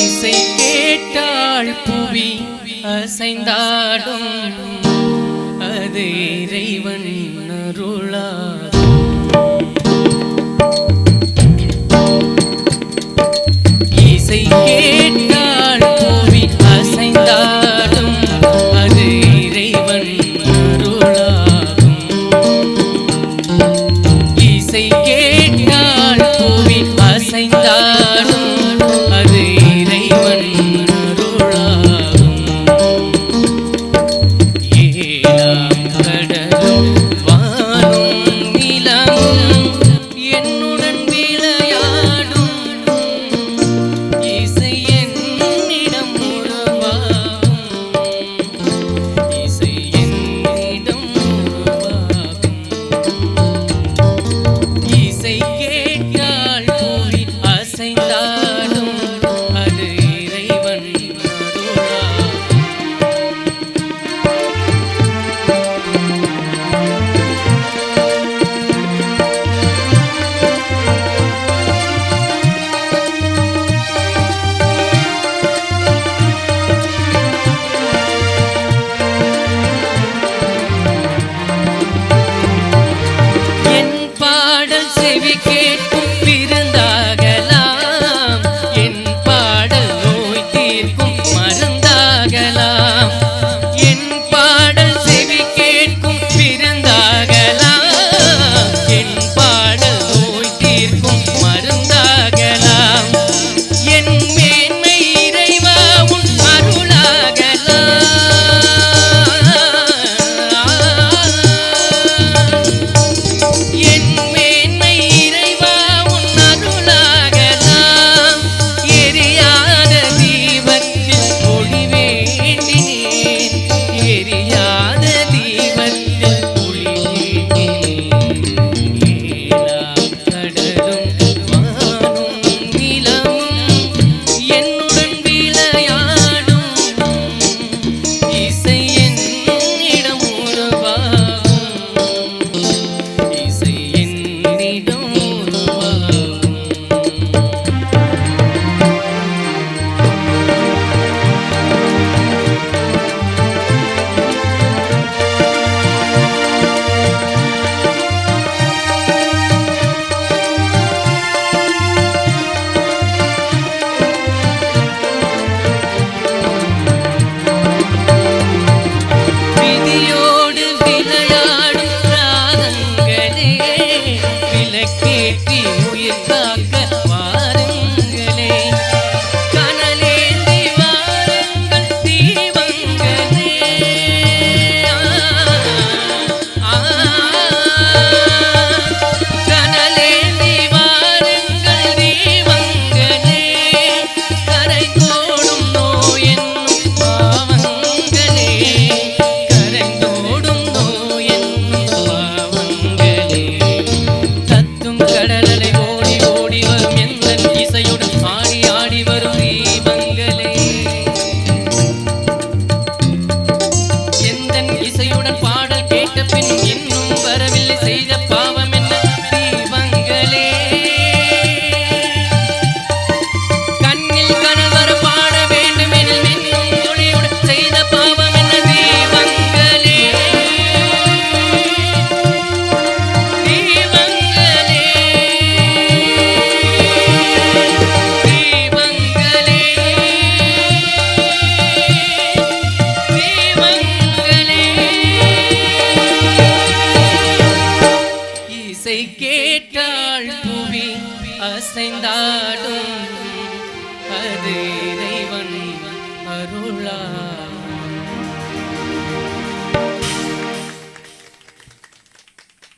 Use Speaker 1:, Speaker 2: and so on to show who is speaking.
Speaker 1: இசை கேட்டாள் புவி அசைந்தாடும். அது இறைவன் அருள் Baby Kid. அசைந்தாடும். அது இறைவன் அருளா